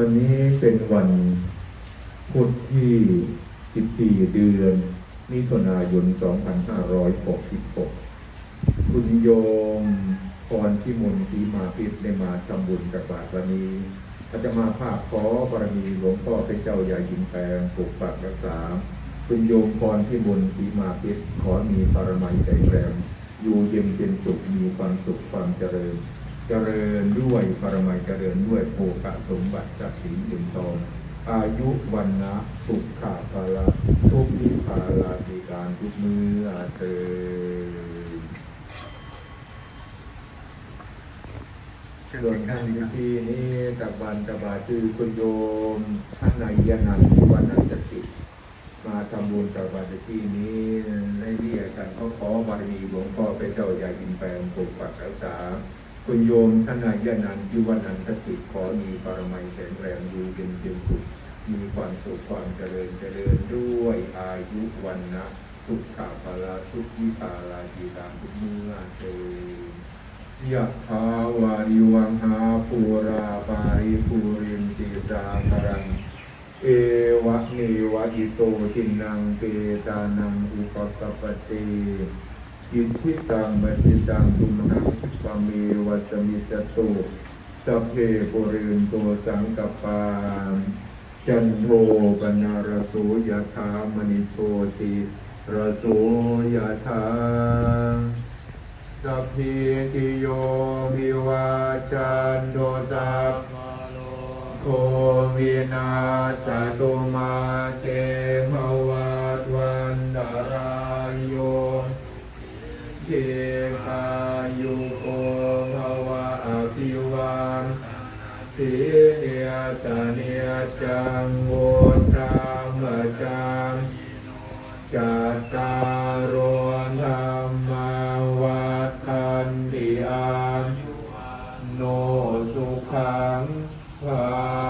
วันนี้เป็นวันพุธที่ 14 เดือน มิถุนายน 2566 คุณโยมพรพิมลศรีมาพิษได้มาทำบุญกับบาทวันนี้อาจะมาภาพขอบารมีหลวงพ่อพระเจ้าใหญ่ยินแปลงปกปักรักษา คุณโยมพรพิมลศรีมาพิษขอมีปรมัยใจแรงอยู่เย็นเป็นสุขมีความสุขความเจริญ เจริญด้วยปรมัยเจริญด้วยโภคสมบัติทรัพย์สินเงินทองอายุวันนะสุขขาภาละทุกนิพาลาธิการทุกมืออาเธอส่วนท่านที่นี้ตะบันตะบาคือคุณโยมท่านนายยานันที่วันนันตสิมาทำบุญกับบาตรที่นี้ในเรียกกันเขาขอบารมีหลวงพ่อพระเจ้าใหญ่ยินแปลงปกปักรักษา คุณโยมท่านายยานันท์ยุวนันทสิทธิ์ขอมีปรมัยแข็งแรงอยู่เป็นเป็นสุขมีความสุขความเจริญเจริญด้วยอายุวันนะสุขขาภาลาทุกวิปาลาจีตามทุกเมื่อเถิดยะถาวาริวังหาปูราปาริปูริมติสาคารัง เอวะเมวะอิโตทินังเปตานังอุปกปปติอิทิตังบัจิตังตุมหังปะเมวะสมิสตุสัพเพปุเรนโตสังกปปาจันโทปนารโสยถามณิโชติรโสยถาสัพพิติโยวิวาจันโดสัพโควินาสตุมาเตภวัตวันตรายโยเทคาานสีเนียสเนียจังโวตามะจังจัตตารโรธรรมาวัฏันติอามโนสุขังภา